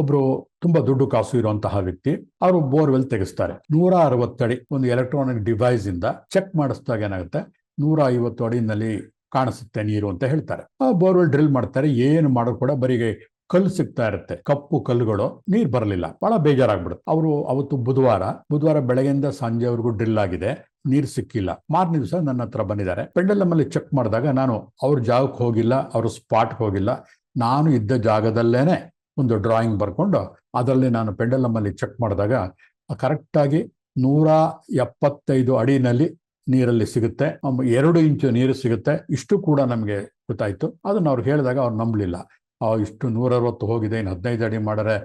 ಒಬ್ರು ತುಂಬಾ ದುಡ್ಡು ಕಾಸು ಇರುವಂತಹ ವ್ಯಕ್ತಿ, ಅವರು ಬೋರ್ವೆಲ್ ತೆಗೆಸ್ತಾರೆ. ನೂರ ಅರವತ್ತಡಿ ಒಂದು ಎಲೆಕ್ಟ್ರಾನಿಕ್ ಡಿವೈಸ್ ಇಂದ ಚೆಕ್ ಮಾಡಿಸಿದಾಗ ಏನಾಗುತ್ತೆ? ನೂರ ಐವತ್ತು ಅಡಿನಲ್ಲಿ ಕಾಣಿಸುತ್ತೆ ನೀರು ಅಂತ ಹೇಳ್ತಾರೆ. ಆ ಬೋರ್ವೆಲ್ ಡ್ರಿಲ್ ಮಾಡ್ತಾರೆ, ಏನು ಮಾಡೋ ಕೂಡ ಬರೀಗೆ ಕಲ್ಲು ಸಿಗ್ತಾ ಇರುತ್ತೆ. ಕಪ್ಪು ಕಲ್ಲುಗಳು, ನೀರ್ ಬರಲಿಲ್ಲ. ಬಹಳ ಬೇಜಾರಾಗ್ಬಿಡುತ್ತೆ. ಅವರು ಅವತ್ತು ಬುಧವಾರ ಬುಧವಾರ ಬೆಳಗ್ಗೆಯಿಂದ ಸಂಜೆವರೆಗೂ ಡ್ರಿಲ್ ಆಗಿದೆ, ನೀರ್ ಸಿಕ್ಕಿಲ್ಲ. ಮಾರನೇ ದಿವಸ ನನ್ನ ಹತ್ರ ಬಂದಿದ್ದಾರೆ. ಪೆಂಡಲ್ ಅಲ್ಲಿ ಚೆಕ್ ಮಾಡಿದಾಗ ನಾನು ಅವ್ರ ಜಾಗಕ್ಕೆ ಹೋಗಿಲ್ಲ, ಅವ್ರ ಸ್ಪಾಟ್ಗೆ ಹೋಗಿಲ್ಲ. ನಾನು ಇದ್ದ ಜಾಗದಲ್ಲೇನೆ ಒಂದು ಡ್ರಾಯಿಂಗ್ ಬರ್ಕೊಂಡು ಅದರಲ್ಲಿ ನಾನು ಪೆಂಡಲಮ್ಮಲ್ಲಿ ಚೆಕ್ ಮಾಡಿದಾಗ ಕರೆಕ್ಟಾಗಿ ನೂರ ಎಪ್ಪತ್ತೈದು ಅಡಿನಲ್ಲಿ ನೀರಲ್ಲಿ ಸಿಗುತ್ತೆ. ಎರಡು ಇಂಚು ನೀರು ಸಿಗುತ್ತೆ. ಇಷ್ಟು ಕೂಡ ನಮಗೆ ಗೊತ್ತಾಯ್ತು. ಅದನ್ನ ಅವ್ರು ಹೇಳಿದಾಗ ಅವ್ರು ನಂಬಲಿಲ್ಲ. ಇಷ್ಟು ನೂರ ಅರವತ್ತು ಹೋಗಿದೆ, ಇನ್ನು ಹದಿನೈದು ಅಡಿ ಮಾಡಿದ್ರೆ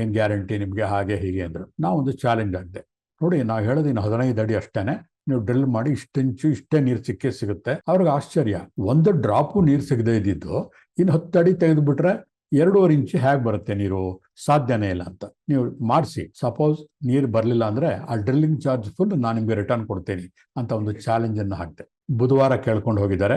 ಏನು ಗ್ಯಾರಂಟಿ ನಿಮಗೆ? ಹಾಗೆ, ಹೀಗೆ ಅಂದರು. ಒಂದು ಚಾಲೆಂಜ್ ಆಗಿದೆ. ನೋಡಿ, ನಾವು ಹೇಳೋದು ಇನ್ನು ಹದಿನೈದು ಅಡಿ ಅಷ್ಟೇನೆ. ನೀವು ಡ್ರಿಲ್ ಮಾಡಿ ಇಷ್ಟೆಂಚು ಇಷ್ಟೇ ನೀರು ಸಿಕ್ಕೇ ಸಿಗುತ್ತೆ. ಅವ್ರಿಗೆ ಆಶ್ಚರ್ಯ. ಒಂದು ಡ್ರಾಪು ನೀರು ಸಿಗದೆ ಇದ್ದಿದ್ದು, ಇನ್ನು ಹತ್ತು ಅಡಿ ತೆಗೆದುಬಿಟ್ರೆ ಎರಡೂವರೆ ಇಂಚು ಹೇಗೆ ಬರುತ್ತೆ ನೀರು? ಸಾಧ್ಯನೇ ಇಲ್ಲ ಅಂತ. ನೀವು ಮಾಡಿಸಿ. ಸಪೋಸ್ ನೀರು ಬರಲಿಲ್ಲ ಅಂದ್ರೆ ಆ ಡ್ರಿಲ್ಲಿಂಗ್ ಚಾರ್ಜ್ ಫುಲ್ ನಾನು ನಿಮಗೆ ರಿಟರ್ನ್ ಕೊಡ್ತೀನಿ ಅಂತ ಒಂದು ಚಾಲೆಂಜ್ ಅನ್ನು ಹಾಕ್ತೆ ಬುಧವಾರ ಕೇಳ್ಕೊಂಡು ಹೋಗಿದ್ದಾರೆ.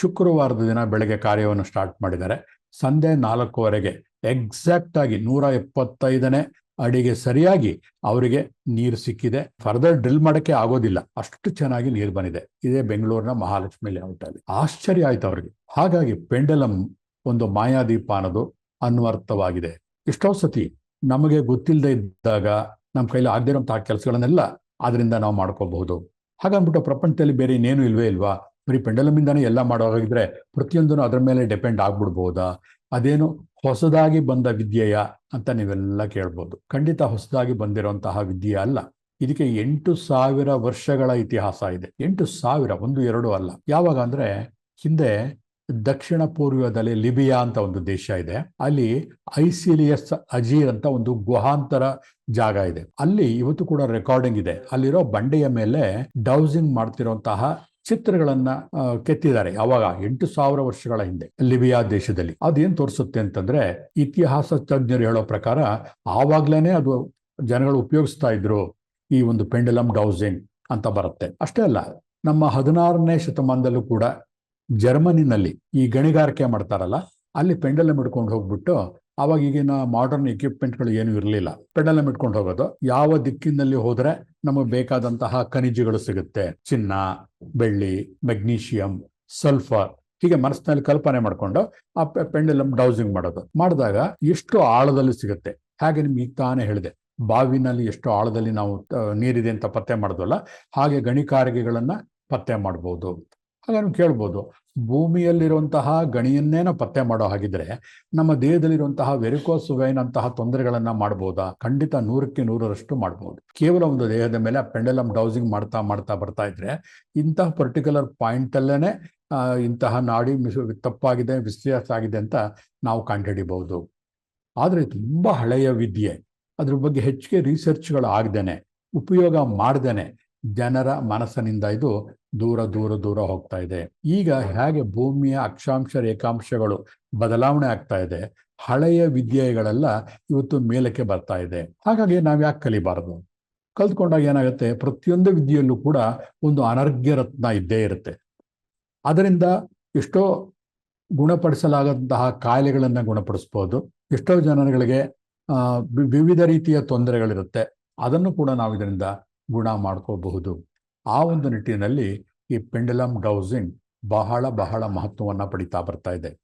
ಶುಕ್ರವಾರದ ದಿನ ಬೆಳಗ್ಗೆ ಕಾರ್ಯವನ್ನು ಸ್ಟಾರ್ಟ್ ಮಾಡಿದ್ದಾರೆ. ಸಂಜೆ ನಾಲ್ಕುವರೆಗೆ ಎಕ್ಸಾಕ್ಟ್ ಆಗಿ ನೂರ ಎಪ್ಪತ್ತೈದನೇ ಅಡಿಗೆ ಸರಿಯಾಗಿ ಅವರಿಗೆ ನೀರು ಸಿಕ್ಕಿದೆ. ಫರ್ದರ್ ಡ್ರಿಲ್ ಮಾಡಕ್ಕೆ ಆಗೋದಿಲ್ಲ. ಅಷ್ಟು ಚೆನ್ನಾಗಿ ನೀರು ಬಂದಿದೆ. ಇದೇ ಬೆಂಗಳೂರಿನ ಮಹಾಲಕ್ಷ್ಮಿ ಲೇಔಟ್ ಅಲ್ಲಿ. ಆಶ್ಚರ್ಯ ಆಯ್ತು ಅವರಿಗೆ. ಹಾಗಾಗಿ ಪೆಂಡಲಂ ಒಂದು ಮಾಯಾದೀಪ ಅನ್ನೋದು ಅನ್ವರ್ಥವಾಗಿದೆ. ಎಷ್ಟೋ ಸತಿ ನಮಗೆ ಗೊತ್ತಿಲ್ಲದೆ ಇದ್ದಾಗ ನಮ್ಮ ಕೈಲಿ ಆಗದಿರೋಂತಹ ಕೆಲಸಗಳನ್ನೆಲ್ಲ ಅದರಿಂದ ನಾವು ಮಾಡ್ಕೋಬಹುದು. ಹಾಗಾಗ್ಬಿಟ್ಟು ಪ್ರಪಂಚದಲ್ಲಿ ಬೇರೆ ಇನ್ನೇನು ಇಲ್ವೇ ಇಲ್ವಾ? ಬರೀ ಪೆಂಡಲಮಿಂದಾನೇ ಎಲ್ಲ ಮಾಡೋವಾಗಿದ್ರೆ ಪ್ರತಿಯೊಂದನ್ನು ಅದರ ಮೇಲೆ ಡಿಪೆಂಡ್ ಆಗ್ಬಿಡ್ಬೋದಾ? ಅದೇನು ಹೊಸದಾಗಿ ಬಂದ ವಿದ್ಯೆಯ ಅಂತ ನೀವೆಲ್ಲ ಕೇಳ್ಬೋದು. ಖಂಡಿತ ಹೊಸದಾಗಿ ಬಂದಿರುವಂತಹ ವಿದ್ಯೆ ಅಲ್ಲ. ಇದಕ್ಕೆ ಎಂಟು ಸಾವಿರ ವರ್ಷಗಳ ಇತಿಹಾಸ ಇದೆ. ಎಂಟು ಸಾವಿರ, ಒಂದು, ಎರಡು ಅಲ್ಲ. ಯಾವಾಗ ಅಂದ್ರೆ ಹಿಂದೆ ದಕ್ಷಿಣ ಪೂರ್ವದಲ್ಲಿ ಲಿಬಿಯಾ ಅಂತ ಒಂದು ದೇಶ ಇದೆ. ಅಲ್ಲಿ ಐಸಿಲಿಯಸ್ ಅಜೀರ್ ಅಂತ ಒಂದು ಗುಹಾಂತರ ಜಾಗ ಇದೆ. ಅಲ್ಲಿ ಇವತ್ತು ಕೂಡ ರೆಕಾರ್ಡಿಂಗ್ ಇದೆ. ಅಲ್ಲಿರೋ ಬಂಡೆಯ ಮೇಲೆ ಡೌಸಿಂಗ್ ಮಾಡ್ತಿರುವಂತಹ ಚಿತ್ರಗಳನ್ನ ಕೆತ್ತಿದ್ದಾರೆ. ಅವಾಗ ಎಂಟು ಸಾವಿರ ವರ್ಷಗಳ ಹಿಂದೆ ಲಿಬಿಯಾ ದೇಶದಲ್ಲಿ. ಅದೇನ್ ತೋರಿಸುತ್ತೆ ಅಂತಂದ್ರೆ ಇತಿಹಾಸ ತಜ್ಞರು ಹೇಳೋ ಪ್ರಕಾರ ಆವಾಗ್ಲೇನೆ ಅದು ಜನಗಳು ಉಪಯೋಗಿಸ್ತಾ ಇದ್ರು ಈ ಒಂದು ಪೆಂಡಲಮ್ ಡೌಸಿಂಗ್ ಅಂತ ಬರುತ್ತೆ. ಅಷ್ಟೇ ಅಲ್ಲ, ನಮ್ಮ ಹದಿನಾರನೇ ಶತಮಾನದಲ್ಲೂ ಕೂಡ ಜರ್ಮನಿನಲ್ಲಿ ಈ ಗಣಿಗಾರಿಕೆ ಮಾಡ್ತಾರಲ್ಲ, ಅಲ್ಲಿ ಪೆಂಡಲಮ್ ಇಟ್ಕೊಂಡು ಹೋಗ್ಬಿಟ್ಟು ಅವಾಗ ಈಗಿನ ಮಾಡರ್ನ್ ಎಕ್ವಿಪ್ಮೆಂಟ್ಗಳು ಏನು ಇರಲಿಲ್ಲ. ಪೆಂಡಲಮ್ ಇಟ್ಕೊಂಡು ಹೋಗೋದು. ಯಾವ ದಿಕ್ಕಿನಲ್ಲಿ ಹೋದ್ರೆ ನಮಗೆ ಬೇಕಾದಂತಹ ಖನಿಜಗಳು ಸಿಗುತ್ತೆ. ಚಿನ್ನ, ಬೆಳ್ಳಿ, ಮೆಗ್ನೀಷಿಯಂ, ಸಲ್ಫರ್. ಹೀಗೆ ಮನಸ್ಸಿನಲ್ಲಿ ಕಲ್ಪನೆ ಮಾಡ್ಕೊಂಡು ಆ ಪೆಂಡಲಮ್ ಡೌಸಿಂಗ್ ಮಾಡೋದು. ಮಾಡಿದಾಗ ಎಷ್ಟು ಆಳದಲ್ಲಿ ಸಿಗುತ್ತೆ? ಹಾಗೆ ನಿಮ್ಗೆ ಈಗ ತಾನೇ ಹೇಳಿದೆ. ಬಾವಿನಲ್ಲಿ ಎಷ್ಟು ಆಳದಲ್ಲಿ ನಾವು ನೀರಿದೆ ಅಂತ ಪತ್ತೆ ಮಾಡೋದಲ್ಲ, ಹಾಗೆ ಗಣಿಕಾರಿಕೆಗಳನ್ನ ಪತ್ತೆ ಮಾಡ್ಬೋದು. ಹಾಗೆ ನೀವು ಕೇಳ್ಬೋದು. ಭೂಮಿಯಲ್ಲಿರುವಂತಹ ಗಣಿಯನ್ನೇನ ಪತ್ತೆ ಮಾಡೋ ಹಾಗಿದ್ರೆ ನಮ್ಮ ದೇಹದಲ್ಲಿರುವಂತಹ ವೆರಿಕೋಸ್ ವೈನ್ ಅಂತಹ ತೊಂದರೆಗಳನ್ನ ಮಾಡ್ಬೋದಾ? ಖಂಡಿತ ನೂರಕ್ಕೆ ನೂರರಷ್ಟು ಮಾಡ್ಬೋದು. ಕೇವಲ ಒಂದು ದೇಹದ ಮೇಲೆ ಪೆಂಡಲಮ್ ಡೌಸಿಂಗ್ ಮಾಡ್ತಾ ಮಾಡ್ತಾ ಬರ್ತಾ ಇದ್ರೆ ಇಂತಹ ಪರ್ಟಿಕ್ಯುಲರ್ ಪಾಯಿಂಟ್ ಅಲ್ಲೇನೆ ಇಂತಹ ನಾಡಿ ಮಿಸ್- ತಪ್ಪಾಗಿದೆ ವಿಶ್ವಾಸ ಆಗಿದೆ ಅಂತ ನಾವು ಕಂಡುಹಿಡಿಬಹುದು. ಆದರೆ ತುಂಬಾ ಹಳೆಯ ವಿದ್ಯೆ. ಅದ್ರ ಬಗ್ಗೆ ಹೆಚ್ಚಿಗೆ ರಿಸರ್ಚ್ಗಳು ಆಗ್ದೇನೆ, ಉಪಯೋಗ ಮಾಡ್ದೇನೆ. ಜನರ ಮನಸ್ಸಿನಿಂದ ಇದು ದೂರ ದೂರ ದೂರ ಹೋಗ್ತಾ ಇದೆ. ಈಗ ಹೇಗೆ ಭೂಮಿಯ ಅಕ್ಷಾಂಶ ರೇಖಾಂಶಗಳು ಬದಲಾವಣೆ ಆಗ್ತಾ ಇದೆ ಹಳೆಯ ವಿದ್ಯೆಗಳೆಲ್ಲ ಇವತ್ತು ಮೇಲಕ್ಕೆ ಬರ್ತಾ ಇದೆ. ಹಾಗಾಗಿ ನಾವು ಯಾಕೆ ಕಲಿಬಾರದು? ಕಲ್ತ್ಕೊಂಡಾಗ ಏನಾಗುತ್ತೆ ಪ್ರತಿಯೊಂದು ವಿದ್ಯೆಯಲ್ಲೂ ಕೂಡ ಒಂದು ಅನರ್ಘ್ಯ ರತ್ನ ಇದ್ದೇ ಇರುತ್ತೆ. ಅದರಿಂದ ಎಷ್ಟೋ ಗುಣಪಡಿಸಲಾಗದಂತಹ ಕಾಯಿಲೆಗಳನ್ನು ಗುಣಪಡಿಸ್ಬೋದು ಎಷ್ಟೋ ಜನಗಳಿಗೆ ವಿವಿಧ ರೀತಿಯ ತೊಂದರೆಗಳಿರುತ್ತೆ. ಅದನ್ನು ಕೂಡ ನಾವು ಇದರಿಂದ ಗುಣ ಮಾಡ್ಕೋಬಹುದು. ಆ ಒಂದು ನಿಟ್ಟಿನಲ್ಲಿ ಈ ಪೆಂಡಲಮ್ ಡೌಸಿಂಗ್ ಬಹಳ ಬಹಳ ಮಹತ್ವವನ್ನು ಪಡಿತಾ ಬರ್ತಾ ಇದೆ.